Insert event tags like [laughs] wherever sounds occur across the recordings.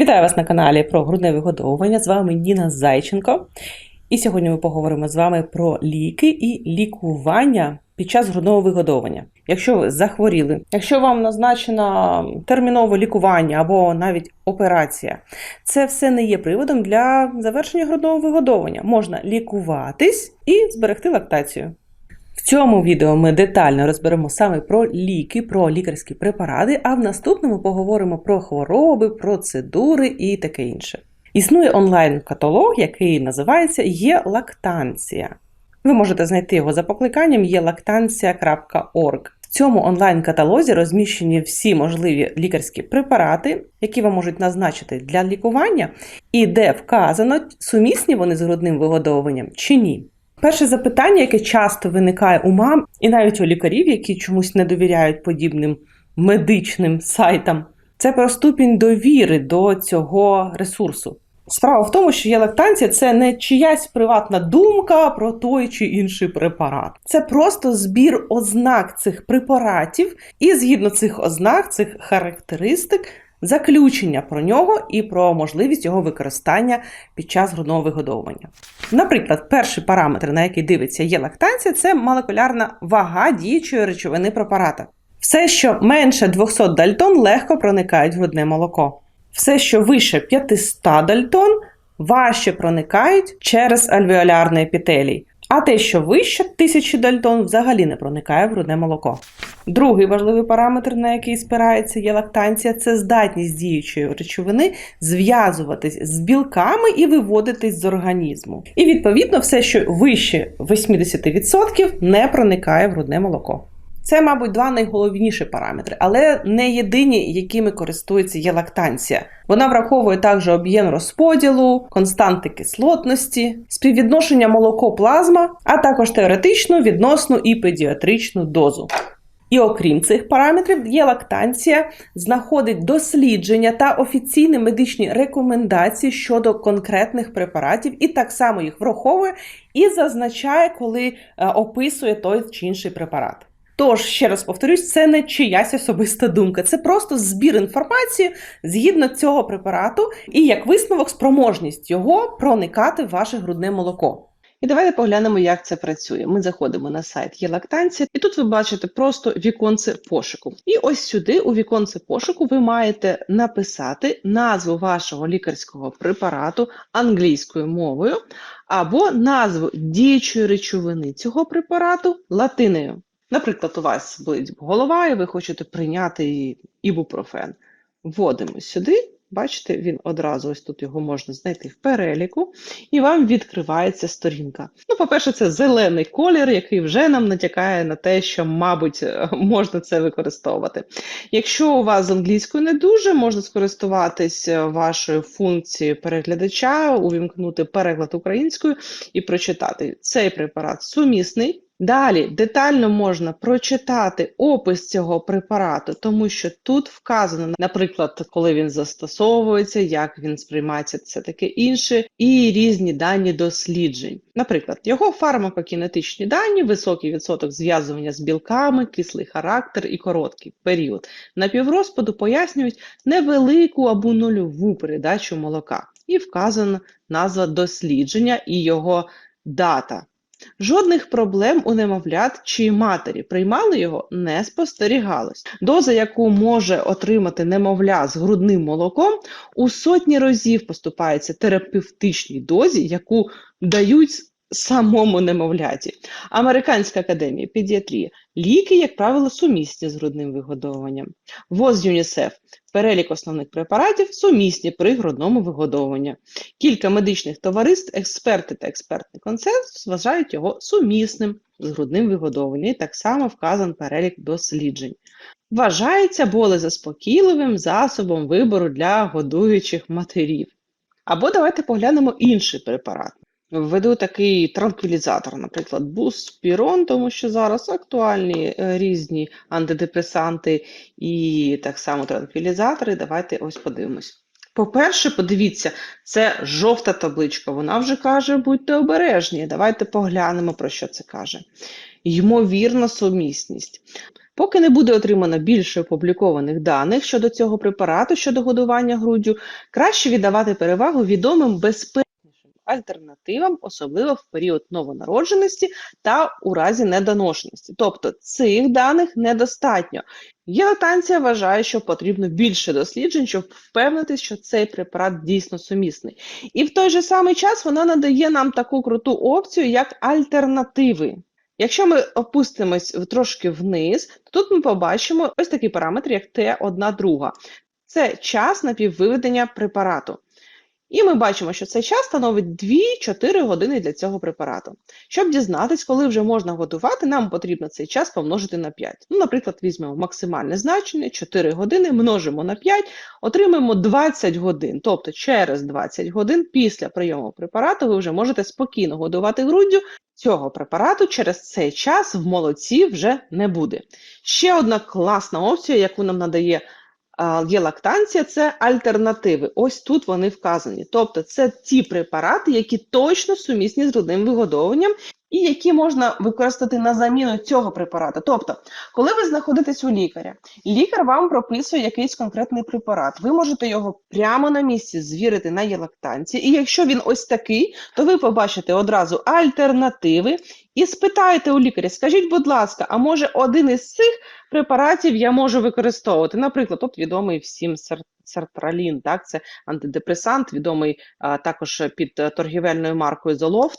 Вітаю вас на каналі про грудне вигодовування. З вами Ніна Зайченко. І сьогодні ми поговоримо з вами про ліки і лікування під час грудного вигодовування. Якщо ви захворіли, якщо вам назначено термінове лікування або навіть операція, це все не є приводом для завершення грудного вигодовування. Можна лікуватись і зберегти лактацію. В цьому відео ми детально розберемо саме про ліки, про лікарські препарати, а в наступному поговоримо про хвороби, процедури і таке інше. Існує онлайн-каталог, який називається Є лактанція. Ви можете знайти його за покликанням єлактанція.org. В цьому онлайн-каталозі розміщені всі можливі лікарські препарати, які вам можуть назначити для лікування, і де вказано, сумісні вони з грудним вигодовуванням чи ні. Перше запитання, яке часто виникає у мам, і навіть у лікарів, які чомусь не довіряють подібним медичним сайтам, це про ступінь довіри до цього ресурсу. Справа в тому, що є лактанція це не чиясь приватна думка про той чи інший препарат. Це просто збір ознак цих препаратів, і згідно цих ознак, цих характеристик, заключення про нього і про можливість його використання під час грудного вигодовування. Наприклад, перший параметр, на який дивиться є лактанція, це молекулярна вага діючої речовини препарата. Все, що менше 200 дальтон, легко проникають в грудне молоко. Все, що вище 500 дальтон, важче проникають через альвеолярний епітелій. А те, що вище 1000 дальтон, взагалі не проникає в грудне молоко. Другий важливий параметр, на який спирається є лактанція, це здатність діючої речовини зв'язуватись з білками і виводитись з організму. І відповідно, все, що вище 80%, не проникає в грудне молоко. Це, мабуть, два найголовніші параметри, але не єдині, якими користується є лактанція. Вона враховує також об'єм розподілу, константи кислотності, співвідношення молоко-плазма, а також теоретичну, відносну і педіатричну дозу. І окрім цих параметрів, є лактанція знаходить дослідження та офіційні медичні рекомендації щодо конкретних препаратів, і так само їх враховує і зазначає, коли е, описує той чи інший препарат. Тож, ще раз повторюсь, це не чиясь особиста думка, це просто збір інформації згідно цього препарату, і як висновок, спроможність його проникати в ваше грудне молоко. І давайте поглянемо, як це працює. Ми заходимо на сайт Єлактанція, і тут ви бачите просто віконце пошуку. І ось сюди, у віконце пошуку, ви маєте написати назву вашого лікарського препарату англійською мовою, або назву діючої речовини цього препарату латиною. Наприклад, у вас болить голова, і ви хочете прийняти ібупрофен. Вводимо сюди, бачите, він одразу ось тут його можна знайти в переліку, і вам відкривається сторінка. Ну, по-перше, це зелений колір, який вже нам натякає на те, що, мабуть, можна це використовувати. Якщо у вас з англійською не дуже, можна скористуватись вашою функцією переглядача, увімкнути переклад українською і прочитати. Цей препарат сумісний. Далі детально можна прочитати опис цього препарату, тому що тут вказано, наприклад, коли він застосовується, як він сприймається, це таке інше, і різні дані досліджень. Наприклад, його фармакокінетичні дані, високий відсоток зв'язування з білками, кислий характер і короткий період напіврозпаду пояснюють невелику або нульову передачу молока. І вказана назва дослідження і його дата. Жодних проблем у немовлят чи матері приймали його не спостерігалось. Доза, яку може отримати немовля з грудним молоком, у сотні разів поступається терапевтичній дозі, яку дають самому немовляті. Американська академія педіатрії. Ліки, як правило, сумісні з грудним вигодовуванням. ВОЗ ЮНІСЕФ. Перелік основних препаратів сумісні при грудному вигодовуванні. Кілька медичних товариств, експерти та експертний консенсус вважають його сумісним з грудним вигодовуванням. І так само вказан перелік досліджень. Вважається болезаспокійливим засобом вибору для годуючих матерів. Або давайте поглянемо інший препарат. Введу такий транквілізатор, наприклад, буспірон, тому що зараз актуальні е, різні антидепресанти і так само транквілізатори. Давайте ось подивимось. По-перше, подивіться, це жовта табличка. Вона вже каже, будьте обережні. Давайте поглянемо, про що це каже. Ймовірна сумісність. Поки не буде отримано більше опублікованих даних щодо цього препарату, щодо годування груддю, краще віддавати перевагу відомим безпечнішим альтернативам, особливо в період новонародженості та у разі недоношеності. Тобто цих даних недостатньо. Єлатанція вважає, що потрібно більше досліджень, щоб впевнитися, що цей препарат дійсно сумісний. І в той же самий час вона надає нам таку круту опцію, як альтернативи. Якщо ми опустимось трошки вниз, то тут ми побачимо ось такий параметр, як Т1 друга. Це час напіввиведення препарату. І ми бачимо, що цей час становить 2-4 години для цього препарату. Щоб дізнатись, коли вже можна годувати, нам потрібно цей час помножити на 5. Ну, наприклад, візьмемо максимальне значення 4 години, множимо на 5, отримаємо 20 годин. Тобто через 20 годин після прийому препарату ви вже можете спокійно годувати груддю. Цього препарату через цей час в молоці вже не буде. Ще одна класна опція, яку нам надає є лактанція, це альтернативи. Ось тут вони вказані. Тобто це ті препарати, які точно сумісні з грудним вигодовуванням і які можна використати на заміну цього препарату. Тобто, коли ви знаходитесь у лікаря, лікар вам прописує якийсь конкретний препарат. Ви можете його прямо на місці звірити на єлактанції, і якщо він ось такий, то ви побачите одразу альтернативи і спитаєте у лікаря, скажіть, будь ласка, а може один із цих препаратів я можу використовувати? Наприклад, от відомий всім сертралін, так, це антидепресант, відомий а, також під торгівельною маркою Zoloft.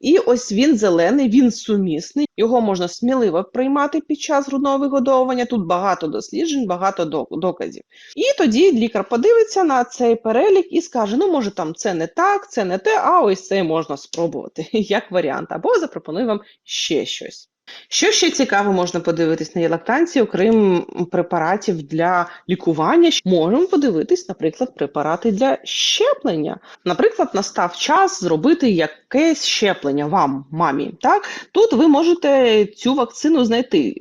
І ось він зелений, він сумісний. Його можна сміливо приймати під час грудного вигодовування. Тут багато досліджень, багато доказів. І тоді лікар подивиться на цей перелік і скаже: ну, може, там це не так, це не те, а ось це можна спробувати [laughs] як варіант, або запропонує вам ще щось. Що ще цікаво можна подивитись на єлактанці, окрім препаратів для лікування, можемо подивитись, наприклад, препарати для щеплення. Наприклад, настав час зробити якесь щеплення вам, мамі. Так, тут ви можете цю вакцину знайти.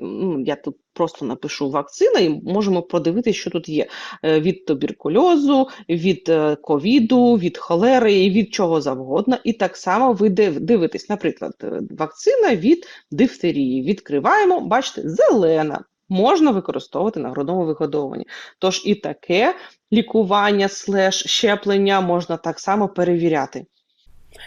Я тут просто напишу вакцина і можемо подивитися, що тут є Е, від туберкульозу, від е, ковіду, від холери і від чого завгодно. І так само ви дивитесь, наприклад, е, вакцина від дифтерії. Відкриваємо, бачите, зелена. Можна використовувати на грудному вигодовуванні. Тож і таке лікування слеш щеплення можна так само перевіряти.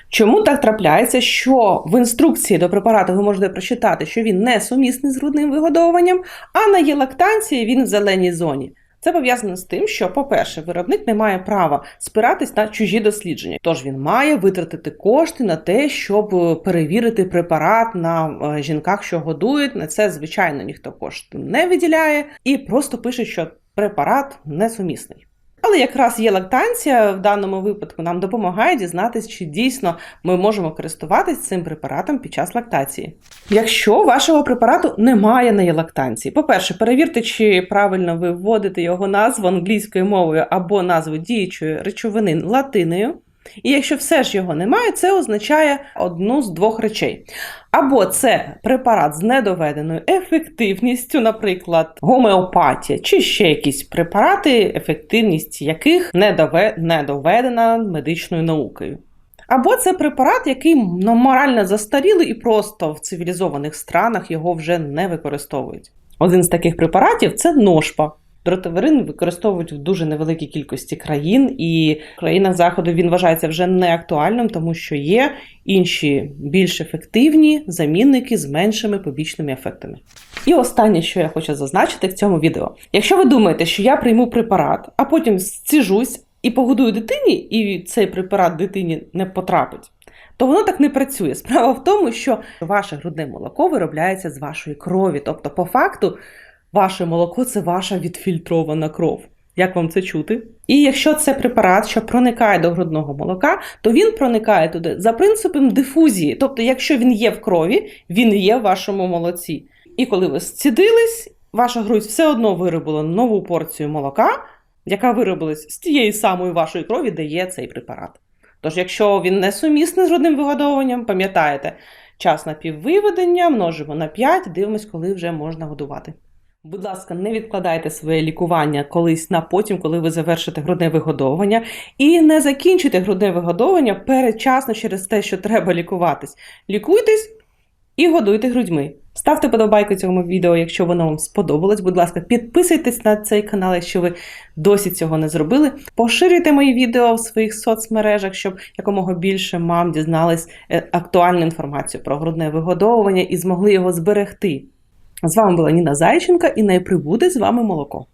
Чому так трапляється, що в інструкції до препарату ви можете прочитати, що він не сумісний з грудним вигодовуванням, а на єлактанції він в зеленій зоні? Це пов'язано з тим, що, по-перше, виробник не має права спиратись на чужі дослідження, тож він має витратити кошти на те, щоб е, перевірити препарат на е, жінках, що годують. На це, звичайно, ніхто кошти не виділяє і просто пише, що препарат несумісний. Але якраз є лактанція в даному випадку нам допомагає дізнатися, чи дійсно ми можемо користуватись цим препаратом під час лактації. Якщо вашого препарату немає на лактанції, по-перше, перевірте, чи правильно ви вводите його назву англійською мовою або назву діючої речовини латиною. І якщо все ж його немає, це означає одну з двох речей. Або це препарат з недоведеною ефективністю, наприклад, гомеопатія, чи ще якісь препарати, ефективність яких не доведена медичною наукою. Або це препарат, який ну, морально застарілий і просто в цивілізованих странах його вже не використовують. Один з таких препаратів це ношпа. Дротаверин використовують в дуже невеликій кількості країн, і в країнах заходу він вважається вже не актуальним, тому що є інші більш ефективні замінники з меншими побічними ефектами. І останнє, що я хочу зазначити в цьому відео: якщо ви думаєте, що я прийму препарат, а потім стіжусь і погодую дитині, і цей препарат дитині не потрапить. То воно так не працює. Справа в тому, що ваше грудне молоко виробляється з вашої крові. Тобто, по факту, ваше молоко це ваша відфільтрована кров. Як вам це чути? І якщо це препарат, що проникає до грудного молока, то він проникає туди за принципом дифузії. Тобто, якщо він є в крові, він є в вашому молоці. І коли ви зцідились, ваша грудь все одно виробила нову порцію молока, яка виробилась з тієї самої вашої крові, де є цей препарат. Тож, якщо він не сумісний з грудним вигодовуванням, пам'ятаєте, час напіввиведення множимо на 5, дивимось, коли вже можна годувати. Будь ласка, не відкладайте своє лікування колись на потім, коли ви завершите грудне вигодовування, і не закінчуйте грудне вигодовування передчасно через те, що треба лікуватись. Лікуйтесь і годуйте грудьми. Ставте подобайку цьому відео, якщо воно вам сподобалось. Будь ласка, підписуйтесь на цей канал, якщо ви досі цього не зробили. Поширюйте мої відео в своїх соцмережах, щоб якомога більше мам дізнались е, актуальну інформацію про грудне вигодовування і змогли його зберегти. З вами була Ніна Зайченка і найприбуде з вами молоко.